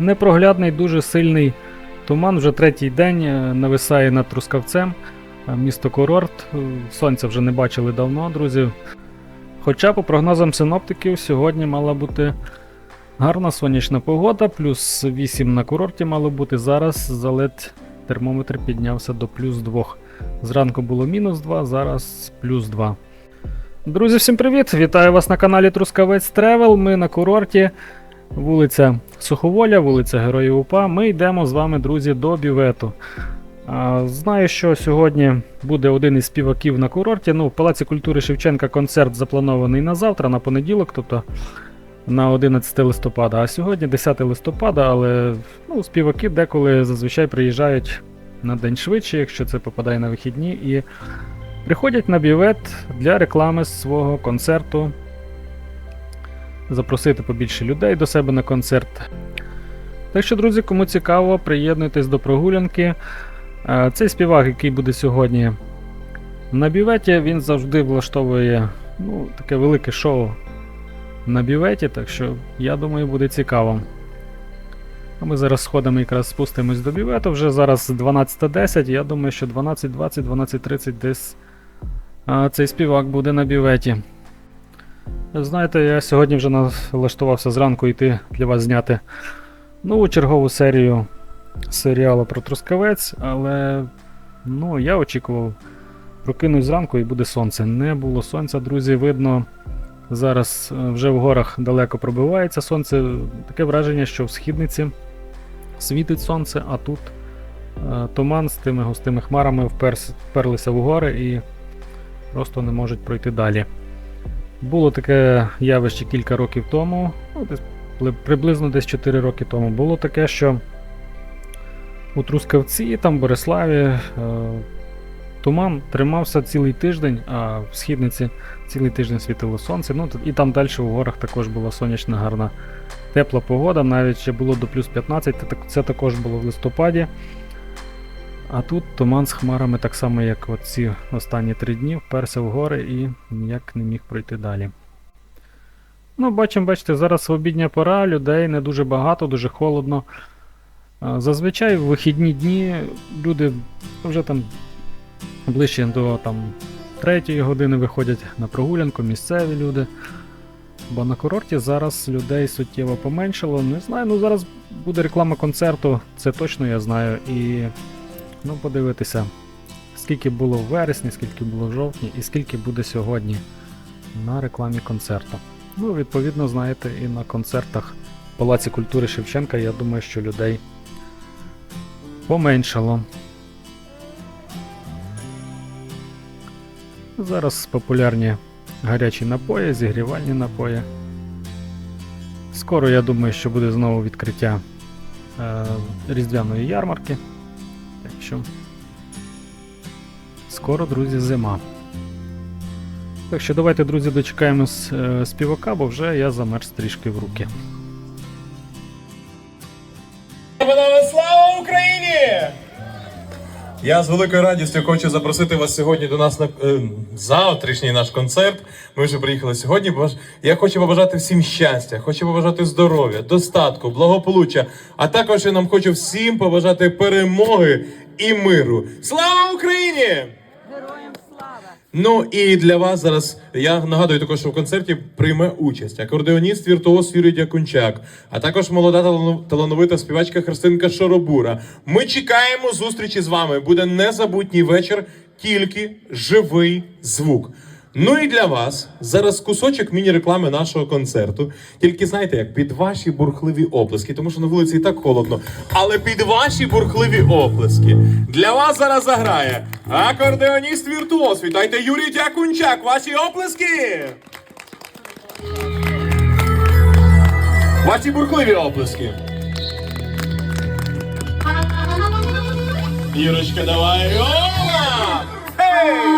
Непроглядний, дуже сильний туман. Вже третій день е, нависає над Трускавцем. Е, Місто Курорт. Е, Сонця вже не бачили давно, друзі. Хоча, по прогнозам синоптиків, сьогодні мала бути гарна сонячна погода, плюс 8 на курорті мало бути. Зараз заледь термометр піднявся до плюс 2. Зранку було мінус 2, зараз плюс 2. Друзі, всім привіт! Вітаю вас на каналі Трускавець Тревел. Ми на курорті. Вулиця Суховоля, вулиця Героїв УПА. Ми йдемо з вами, друзі, до бювету. Знаю, що сьогодні буде один із співаків на курорті. Ну, в Палаці культури Шевченка концерт запланований на завтра, на понеділок, тобто на 11 листопада. А сьогодні 10 листопада, але ну, співаки деколи зазвичай приїжджають на день швидше, якщо це попадає на вихідні, і приходять на бювет для реклами свого концерту. Запросити побільше людей до себе на концерт. Так що, друзі, кому цікаво, приєднуйтесь до прогулянки. Е, Цей співак, який буде сьогодні на бюветі, він завжди влаштовує ну, таке велике шоу на бюветі, так що я думаю, буде цікаво. А ми зараз сходимо якраз спустимось до бювету. Вже зараз 12.10. Я думаю, що 12.20, 12.30 десь а, цей співак буде на бюветі. Знаєте, я сьогодні вже налаштувався зранку йти для вас зняти нову чергову серію серіалу про Трускавець, але ну, я очікував, прокинусь зранку і буде сонце. Не було сонця, друзі, видно. Зараз е, вже в горах далеко пробивається сонце. Таке враження, що в східниці світить сонце, а тут е, туман з тими густими хмарами вперлися в гори і просто не можуть пройти далі. Було таке явище кілька років тому, ну, десь, приблизно десь 4 роки тому. Було таке, що у Трускавці, там Бориславі, е, туман тримався цілий тиждень, а в східниці цілий тиждень світило сонце. Ну, і там далі у горах також була сонячна гарна тепла погода, навіть ще було до плюс 15, це також було в листопаді. А тут туман з хмарами, так само, як ці останні три дні, вперся в гори і ніяк не міг пройти далі. Ну, бачимо, бачите, зараз обідня пора, людей не дуже багато, дуже холодно. Зазвичай в вихідні дні люди вже там ближче до там, третьої години виходять на прогулянку, місцеві люди. Бо на курорті зараз людей суттєво поменшало. Не знаю, ну зараз буде реклама концерту, це точно я знаю. І ну, подивитися, скільки було в вересні, скільки було в жовтні і скільки буде сьогодні на рекламі концерту. Ну, відповідно, знаєте, і на концертах в Палаці культури Шевченка, я думаю, що людей поменшало. Зараз популярні гарячі напої, зігрівальні напої. Скоро я думаю, що буде знову відкриття е, різдвяної ярмарки. Так скоро, друзі, зима. Так що давайте, друзі, дочекаємось е, співака, бо вже я замерз трішки в руки. Слава Україні! Я з великою радістю хочу запросити вас сьогодні до нас на е, завтрашній наш концерт. Ми вже приїхали сьогодні. Баж- Я хочу побажати всім щастя, хочу побажати здоров'я, достатку, благополуччя, а також я нам хочу всім побажати перемоги і миру. Слава Україні! Героям слава! Ну і для вас зараз я нагадую також, що в концерті прийме участь акордеоніст віртуоз Юрій Дякунчак, а також молода талано- талановита співачка Христинка Шоробура. Ми чекаємо зустрічі з вами. Буде незабутній вечір, тільки живий звук. Ну і для вас зараз кусочок міні-реклами нашого концерту. Тільки знаєте, як під ваші бурхливі оплески, тому що на вулиці і так холодно. Але під ваші бурхливі оплески для вас зараз заграє акордеоніст віртуоз. Вітайте Юрій Дякунчак. Ваші оплески. Ваші бурхливі оплески. Юрочка, давай. Ола! Ей!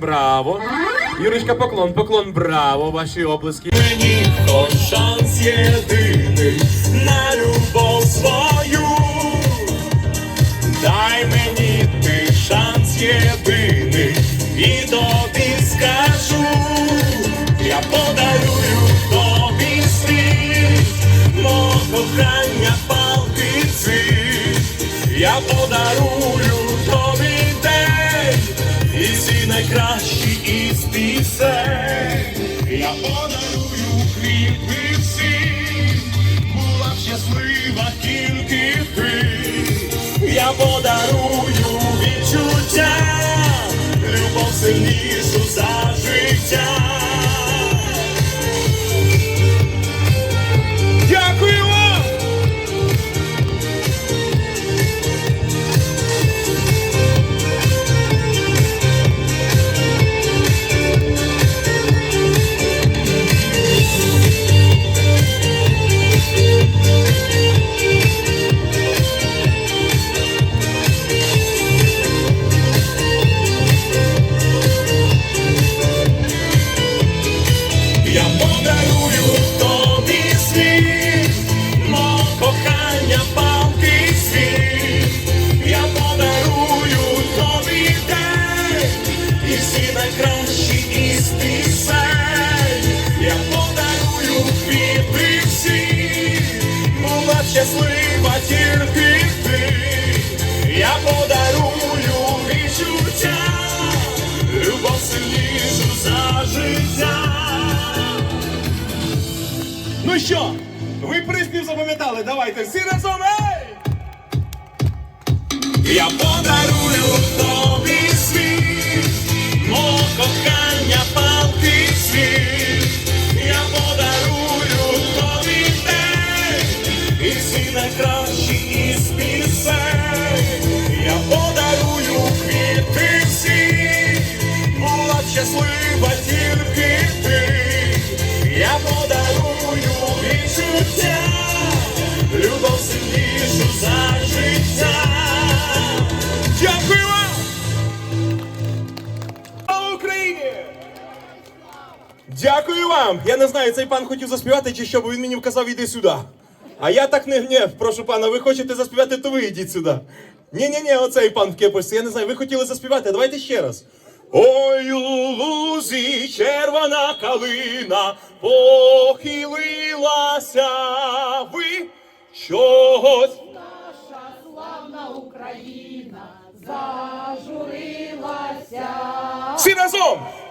Браво. Юрочка, поклон, поклон, браво, ваші облиски. Мені хоч шанс єдиний на любов свою. Дай мені ти шанс єдиний Подарую відчуття, любов сильнішу за життя. щаслива тільки ти. Я подарую відчуття, любов сильнішу за життя. Ну що, ви приспів запам'ятали? Давайте всі разом. Ей! Я подарую Дякую вам! Я не знаю, цей пан хотів заспівати чи що, бо він мені вказав, іди сюди. А я так не гнів, прошу пана, ви хочете заспівати, то ви йдіть сюди. Ні-ні-ні, оцей пан в кепочці, я не знаю, ви хотіли заспівати, давайте ще раз. Ой, у лузі червона калина похилилася, ви чогось Наша славна Україна зажурилася. всі разом,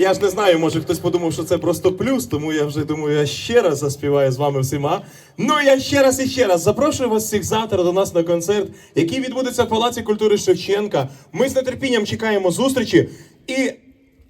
Я ж не знаю, може хтось подумав, що це просто плюс, тому я вже думаю, я ще раз заспіваю з вами всіма. Ну я ще раз і ще раз запрошую вас всіх завтра до нас на концерт, який відбудеться в Палаці культури Шевченка. Ми з нетерпінням чекаємо зустрічі і.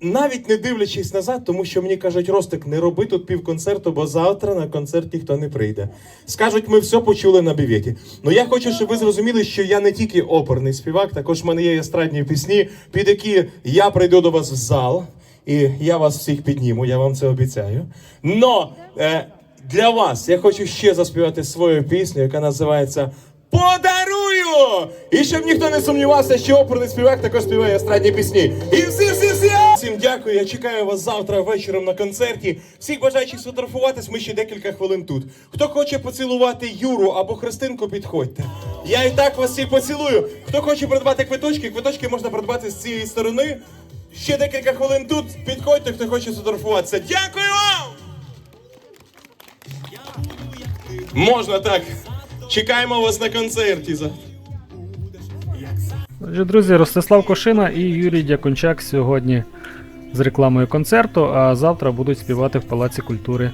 Навіть не дивлячись назад, тому що мені кажуть, Ростик, не роби тут півконцерту, бо завтра на концерт ніхто не прийде. Скажуть, ми все почули на бівєті. Ну я хочу, щоб ви зрозуміли, що я не тільки оперний співак, також в мене є естрадні пісні, під які я прийду до вас в зал, і я вас всіх підніму, я вам це обіцяю. Но е, для вас я хочу ще заспівати свою пісню, яка називається Подарую! І щоб ніхто не сумнівався, що оперний співак також співає естрадні пісні. І всі, всі, всі! Всім дякую. Я чекаю вас завтра вечором на концерті. Всіх бажаючих сфотографуватись, ми ще декілька хвилин тут. Хто хоче поцілувати Юру або Христинку, підходьте. Я і так вас всіх поцілую. Хто хоче придбати квиточки, квиточки можна придбати з цієї сторони. Ще декілька хвилин тут. Підходьте, хто хоче сфотографуватися. Дякую вам! Можна так. Чекаємо вас на концерті. Отже, друзі, Ростислав Кошина і Юрій Дякунчак сьогодні з рекламою концерту, а завтра будуть співати в Палаці культури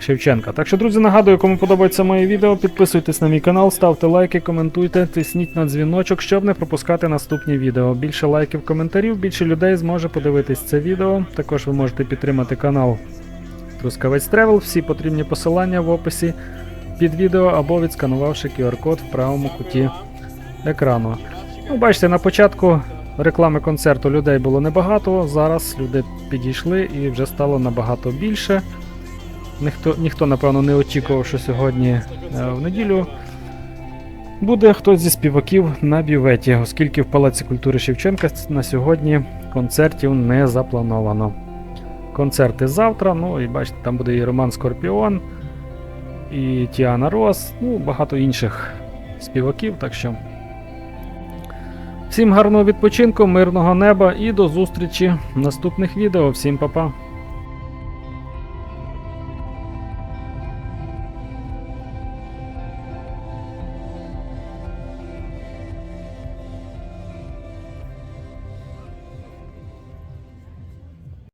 Шевченка. Так що, друзі, нагадую, кому подобається моє відео, підписуйтесь на мій канал, ставте лайки, коментуйте, тисніть на дзвіночок, щоб не пропускати наступні відео. Більше лайків, коментарів, більше людей зможе подивитись це відео. Також ви можете підтримати канал Трускавець Тревел. Всі потрібні посилання в описі під відео або відсканувавши QR-код в правому куті екрану. Ну, бачите, на початку реклами концерту людей було небагато, зараз люди підійшли і вже стало набагато більше. Ніхто, ніхто напевно, не очікував, що сьогодні е, в неділю буде хтось зі співаків на бюветі, оскільки в Палаці культури Шевченка на сьогодні концертів не заплановано. Концерти завтра, ну і бачите, там буде і Роман Скорпіон, і Тіана Рос, ну, багато інших співаків, так що. Всім гарного відпочинку, мирного неба і до зустрічі в наступних відео. Всім па-па!